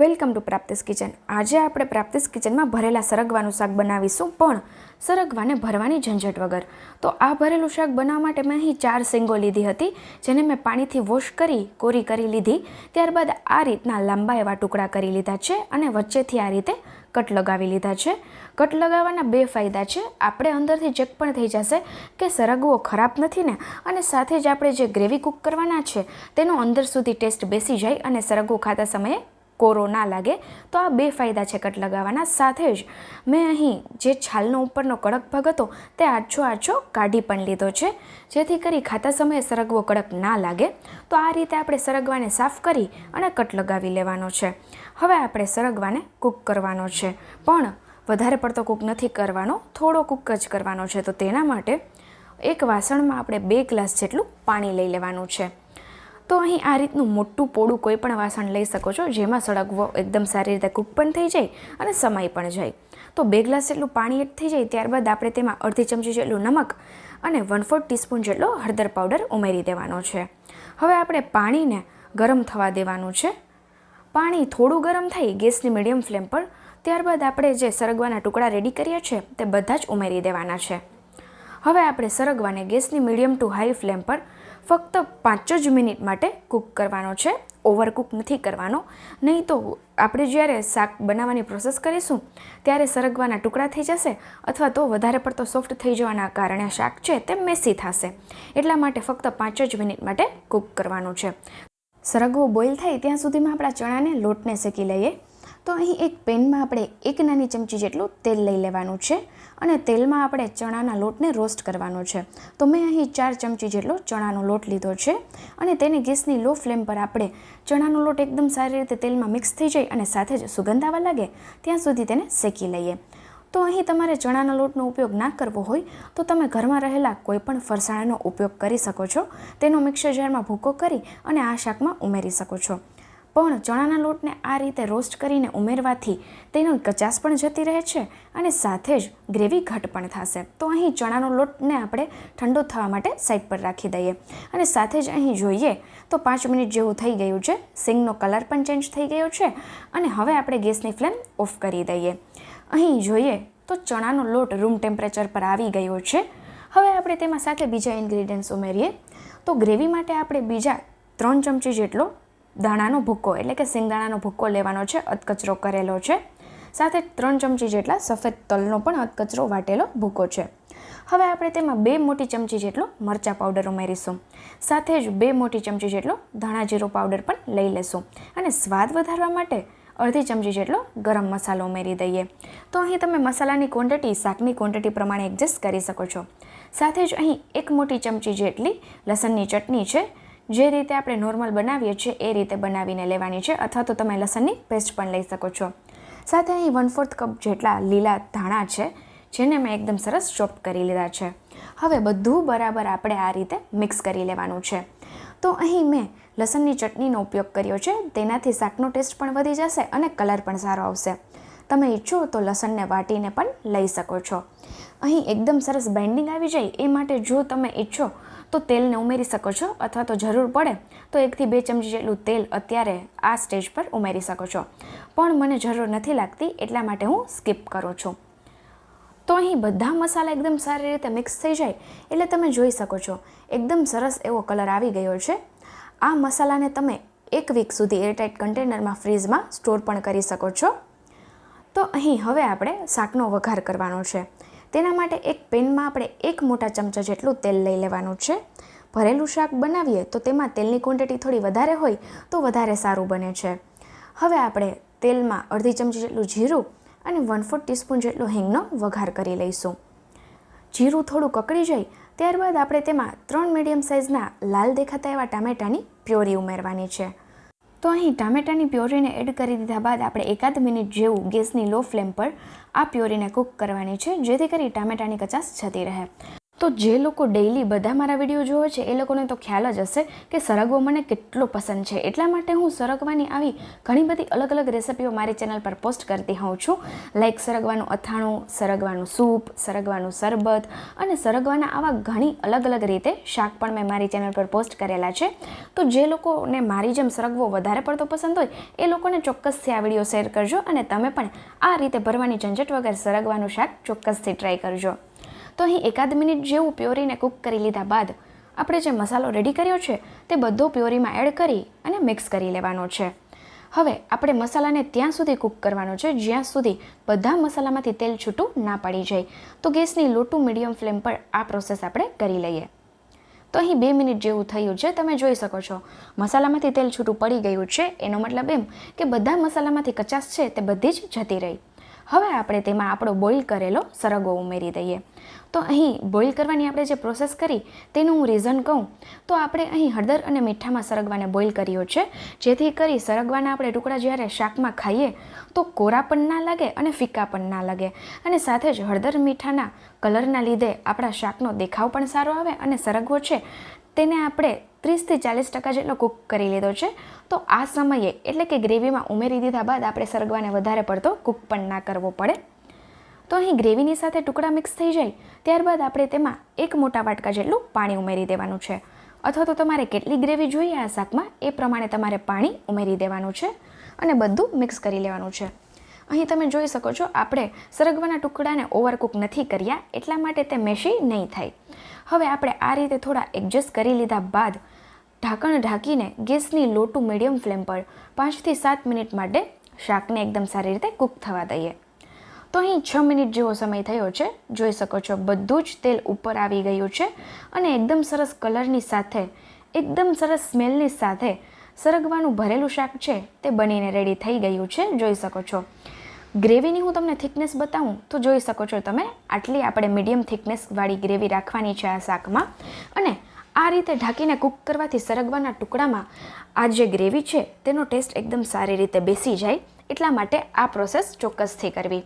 Welcome to પ્રાપ્તિસ kitchen. આજે આપણે પ્રાપ્તિસ કિચનમાં ભરેલા સરગવાનું શાક બનાવીશું, પણ સરગવાને ભરવાની ઝંઝટ વગર. તો આ ભરેલું શાક બનાવવા માટે મેં અહીં ચાર સિંગો લીધી હતી, જેને મેં પાણીથી વોશ કરી, કોરી કરી લીધી. ત્યારબાદ આ રીતના લાંબા એવા ટુકડા કરી લીધા છે અને વચ્ચેથી આ રીતે કટ લગાવી લીધા છે. કટ લગાવવાના બે ફાયદા છે. આપણે અંદરથી ચેક પણ થઈ જશે કે સરગવો ખરાબ નથી ને, અને સાથે જ આપણે જે ગ્રેવી કૂક કરવાના છે, તેનો અંદર સુધી ટેસ્ટ બેસી જાય અને સરગવો ખાતા સમયે કોરો ના લાગે, તો આ બે ફાયદા છે કટ લગાવવાના. સાથે જ મેં અહીં જે છાલનો ઉપરનો કડક ભાગ હતો, તે આછો આછો કાઢી પણ લીધો છે. જેથી કરી ખાતા સમયે સરગવો કડક ના લાગે, તો આ રીતે આપણે સરગવાને સાફ કરી અને કટ લગાવી લેવાનો છે. હવે આપણે સરગવાને કૂક કરવાનો છે. પણ વધારે પડતો કૂક નથી કરવાનો, થોડો કૂક જ કરવાનો છે. તો તેના માટે એક વાસણમાં આપણે બે ગ્લાસ જેટલું પાણી લઈ લેવાનું છે. તો અહીં આ રીતનું મોટું પોળું કોઈ પણ વાસણ લઈ શકો છો, જેમાં સળગવો એકદમ સારી રીતે કૂક પણ થઈ જાય અને સમાઈ પણ જાય. તો બે ગ્લાસ જેટલું પાણી એડ થઈ જાય, ત્યારબાદ આપણે તેમાં અડધી ચમચી જેટલું નમક અને વન ફોર્થ ટીસ્પૂન જેટલો હળદર પાવડર ઉમેરી દેવાનો છે. હવે આપણે પાણીને ગરમ થવા દેવાનું છે. પાણી થોડું ગરમ થઈ ગેસની મીડિયમ ફ્લેમ પર, ત્યારબાદ આપણે જે સરગવાના ટુકડા રેડી કર્યા છે, તે બધા જ ઉમેરી દેવાના છે. હવે આપણે સરગવાને ગેસની મીડિયમ ટુ હાઈ ફ્લેમ પર ફક્ત પાંચ જ મિનિટ માટે કૂક કરવાનો છે. ઓવર કૂક નથી કરવાનો. નહીં તો આપણે જ્યારે શાક બનાવવાની પ્રોસેસ કરીશું, ત્યારે સરગવાના ટુકડા થઈ જશે અથવા તો વધારે પડતો સોફ્ટ થઈ જવાના કારણે શાક છે તે મેસી થશે. એટલા માટે ફક્ત પાંચ જ મિનિટ માટે કૂક કરવાનું છે. સરગવો બોઇલ થાય ત્યાં સુધીમાં આપણા ચણાને લોટને શેકી લઈએ. તો અહીં એક પેનમાં આપણે એક નાની ચમચી જેટલું તેલ લઈ લેવાનું છે અને તેલમાં આપણે ચણાના લોટને રોસ્ટ કરવાનો છે. તો મેં અહીં ચાર ચમચી જેટલો ચણાનો લોટ લીધો છે અને તેને ગેસની લો ફ્લેમ પર આપણે ચણાનો લોટ એકદમ સારી રીતે તેલમાં મિક્સ થઈ જાય અને સાથે જ સુગંધ આવવા લાગે ત્યાં સુધી તેને શેકી લઈએ. તો અહીં તમારે ચણાના લોટનો ઉપયોગ ના કરવો હોય તો તમે ઘરમાં રહેલા કોઈપણ ફરસાણાનો ઉપયોગ કરી શકો છો. તેનો મિક્સર જારમાં ભૂકો કરી અને આ શાકમાં ઉમેરી શકો છો. પણ ચણાના લોટને આ રીતે રોસ્ટ કરીને ઉમેરવાથી તેનો કચાસ પણ જતી રહે છે અને સાથે જ ગ્રેવી ઘટ પણ થશે. તો અહીં ચણાનો લોટને આપણે ઠંડો થવા માટે સાઈડ પર રાખી દઈએ. અને સાથે જ અહીં જોઈએ તો પાંચ મિનિટ જેવું થઈ ગયું છે. સિંગનો કલર પણ ચેન્જ થઈ ગયો છે અને હવે આપણે ગેસની ફ્લેમ ઓફ કરી દઈએ. અહીં જોઈએ તો ચણાનો લોટ રૂમ ટેમ્પરેચર પર આવી ગયો છે. હવે આપણે તેમાં સાથે બીજા ઇન્ગ્રીડિયન્ટ્સ ઉમેરીએ. તો ગ્રેવી માટે આપણે બીજા ત્રણ ચમચી જેટલો દાણાનો ભૂક્કો એટલે કે સિંગદાણાનો ભૂક્કો લેવાનો છે, અધકચરો કરેલો છે. સાથે ત્રણ ચમચી જેટલા સફેદ તલનો પણ અધકચરો વાટેલો ભૂકો છે. હવે આપણે તેમાં બે મોટી ચમચી જેટલો મરચાં પાવડર ઉમેરીશું. સાથે જ બે મોટી ચમચી જેટલો ધાણા જીરો પાવડર પણ લઈ લેશું. અને સ્વાદ વધારવા માટે અડધી ચમચી જેટલો ગરમ મસાલો ઉમેરી દઈએ. તો અહીં તમે મસાલાની ક્વોન્ટિટી શાકની ક્વોન્ટિટી પ્રમાણે એડજસ્ટ કરી શકો છો. સાથે જ અહીં એક મોટી ચમચી જેટલી લસણની ચટણી છે જે રીતે આપણે નોર્મલ બનાવીએ છીએ, એ રીતે બનાવીને લેવાની છે, અથવા તો તમે લસણની પેસ્ટ પણ લઈ શકો છો. સાથે અહીં વન ફોર્થ કપ જેટલા લીલા ધાણા છે, જેને મેં એકદમ સરસ ચોપ કરી લીધા છે. હવે બધું બરાબર આપણે આ રીતે મિક્સ કરી લેવાનું છે. તો અહીં મેં લસણની ચટણીનો ઉપયોગ કર્યો છે, તેનાથી શાકનો ટેસ્ટ પણ વધી જશે અને કલર પણ સારો આવશે. તમે ઈચ્છો તો લસણને વાટીને પણ લઈ શકો છો. અહીં એકદમ સરસ બેન્ડિંગ આવી જાય, એ માટે જો તમે ઈચ્છો તો તેલને ઉમેરી શકો છો અથવા તો જરૂર પડે તો એકથી બે ચમચી જેટલું તેલ અત્યારે આ સ્ટેજ પર ઉમેરી શકો છો. પણ મને જરૂર નથી લાગતી એટલા માટે હું સ્કીપ કરું છું. તો અહીં બધા મસાલા એકદમ સારી રીતે મિક્સ થઈ જાય એટલે તમે જોઈ શકો છો, એકદમ સરસ એવો કલર આવી ગયો છે. આ મસાલાને તમે એક વીક સુધી એરટાઇટ કન્ટેનરમાં ફ્રીઝમાં સ્ટોર પણ કરી શકો છો. તો અહીં હવે આપણે શાકનો વઘાર કરવાનો છે. તેના માટે એક પેનમાં આપણે એક મોટા ચમચા જેટલું તેલ લઈ લેવાનું છે. ભરેલું શાક બનાવીએ તો તેમાં તેલની ક્વોન્ટિટી થોડી વધારે હોય તો વધારે સારું બને છે. હવે આપણે તેલમાં અડધી ચમચી જેટલું જીરું અને વન ફોર્થ ટીસ્પૂન જેટલો હિંગનો વઘાર કરી લઈશું. જીરું થોડું કકડી જાય ત્યારબાદ આપણે તેમાં ત્રણ મીડિયમ સાઇઝના લાલ દેખાતા એવા ટામેટાની પ્યોરી ઉમેરવાની છે. તો અહીં ટામેટાની પ્યોરીને એડ કરી દીધા બાદ આપણે એકાદ મિનિટ જેવું ગેસની લો ફ્લેમ પર આ પ્યોરીને કૂક કરવાની છે, જેથી કરી ટામેટાની કચાસ જતી રહે. તો જે લોકો ડેઈલી બધા મારા વીડિયો જોવે છે, એ લોકોને તો ખ્યાલ જ હશે કે સરગવો મને કેટલો પસંદ છે. એટલા માટે હું સરગવાની આવી ઘણી બધી અલગ અલગ રેસિપીઓ મારી ચેનલ પર પોસ્ટ કરતી હોઉં છું. લાઈક સરગવાનું અથાણું, સરગવાનું સૂપ, સરગવાનું શરબત અને સરગવાના આવા ઘણી અલગ અલગ રીતે શાક પણ મેં મારી ચેનલ પર પોસ્ટ કરેલા છે. તો જે લોકોને મારી જેમ સરગવો વધારે પડતો પસંદ હોય, એ લોકોને ચોક્કસથી આ વીડિયો શેર કરજો અને તમે પણ આ રીતે ભરવાની ઝંઝટ વગર સરગવાનું શાક ચોક્કસથી ટ્રાય કરજો. તો અહીં એકાદ મિનિટ જેવું પ્યોરીને કૂક કરી લીધા બાદ આપણે જે મસાલો રેડી કર્યો છે તે બધો પ્યોરીમાં એડ કરી અને મિક્સ કરી લેવાનો છે. હવે આપણે મસાલાને ત્યાં સુધી કૂક કરવાનો છે, જ્યાં સુધી બધા મસાલામાંથી તેલ છૂટું ના પડી જાય. તો ગેસની લો ટુ મીડિયમ ફ્લેમ પર આ પ્રોસેસ આપણે કરી લઈએ. તો અહીં બે મિનિટ જેવું થયું છે, તમે જોઈ શકો છો. મસાલામાંથી તેલ છૂટું પડી ગયું છે, એનો મતલબ એમ કે બધા મસાલામાંથી કચાશ છે તે બધી જ જતી રહી. હવે આપણે તેમાં આપણો બોઇલ કરેલો સરગવો ઉમેરી દઈએ. તો અહીં બોઇલ કરવાની આપણે જે પ્રોસેસ કરી તેનું હું રીઝન કહું. તો આપણે અહીં હળદર અને મીઠામાં સરગવાને બોઇલ કર્યો છે. જેથી કરી સરગવાના આપણે ટુકડા જ્યારે શાકમાં ખાઈએ તો કોરા પણ ના લાગે અને ફીકા પણ ના લાગે. અને સાથે જ હળદર મીઠાના કલરના લીધે આપણા શાકનો દેખાવ પણ સારો આવે અને સરગવો છે તેને આપણે ત્રીસથી ચાલીસ ટકા જેટલો કૂક કરી લીધો છે. તો આ સમયે એટલે કે ગ્રેવીમાં ઉમેરી દીધા બાદ આપણે સરગવાને વધારે પડતો કૂક પણ ના કરવો પડે. તો અહીં ગ્રેવીની સાથે ટુકડા મિક્સ થઈ જાય, ત્યારબાદ આપણે તેમાં એક મોટા વાટકા જેટલું પાણી ઉમેરી દેવાનું છે. અથવા તો તમારે કેટલી ગ્રેવી જોઈએ આ શાકમાં, એ પ્રમાણે તમારે પાણી ઉમેરી દેવાનું છે અને બધું મિક્સ કરી લેવાનું છે. અહીં તમે જોઈ શકો છો, આપણે સરગવાના ટુકડાને ઓવરકુક નથી કર્યા, એટલા માટે તે મેશી નહીં થાય. હવે આપણે આ રીતે થોડા એડજસ્ટ કરી લીધા બાદ, ઢાંકણ ઢાંકીને ગેસની લો મીડિયમ ફ્લેમ પર પાંચથી સાત મિનિટ માટે શાકને એકદમ સારી રીતે કૂક થવા દઈએ. તો અહીં છ મિનિટ જેવો સમય થયો છે. જોઈ શકો છો, બધું જ તેલ ઉપર આવી ગયું છે અને એકદમ સરસ કલરની સાથે, એકદમ સરસ સ્મેલની સાથે સરગવાનું ભરેલું શાક છે તે બનીને રેડી થઈ ગયું છે. જોઈ શકો છો. ગ્રેવીની હું તમને થિકનેસ બતાવું તો જોઈ શકો છો તમે, આટલી આપણે મીડિયમ થિકનેસવાળી ગ્રેવી રાખવાની છે આ શાકમાં. અને આ રીતે ઢાંકીને કૂક કરવાથી સરગવાના ટુકડામાં આ જે ગ્રેવી છે તેનો ટેસ્ટ એકદમ સારી રીતે બેસી જાય. એટલા માટે આ પ્રોસેસ ચોક્કસથી કરવી.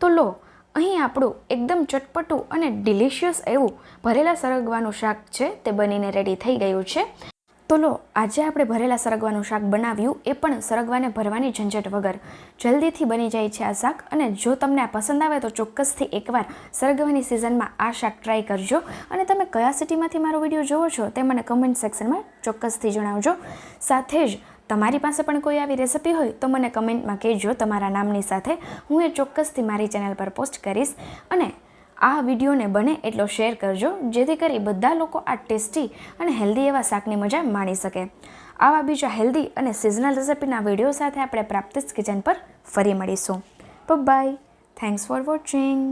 તો લો, અહીં આપણું એકદમ ચટપટું અને ડિલિશિયસ એવું ભરેલા સરગવાનું શાક છે તે બનીને રેડી થઈ ગયું છે. તો લો, આજે આપણે ભરેલા સરગવાનું શાક બનાવ્યું એ પણ સરગવાને ભરવાની ઝંઝટ વગર. જલ્દીથી બની જાય છે આ શાક અને જો તમને આ પસંદ આવે તો ચોક્કસથી એકવાર સરગવાની સિઝનમાં આ શાક ટ્રાય કરજો અને તમે કયા સિટીમાંથી મારો વીડિયો જોવો છો તે મને કમેન્ટ સેક્શનમાં ચોક્કસથી જણાવજો. સાથે જ તમારી પાસે પણ કોઈ આવી રેસિપી હોય તો મને કમેન્ટમાં કહેજો તમારા નામની સાથે. હું એ ચોક્કસથી મારી ચેનલ પર પોસ્ટ કરીશ અને આ વિડીયોને બને એટલો શેર કરજો, જેથી કરી બધા લોકો આ ટેસ્ટી અને હેલ્ધી એવા શાકની મજા માણી શકે. આવા બીજા હેલ્ધી અને સિઝનલ રેસિપીના વીડિયો સાથે આપણે પ્રાપ્તિસ કિચન પર ફરી મળીશું. By thanks for watching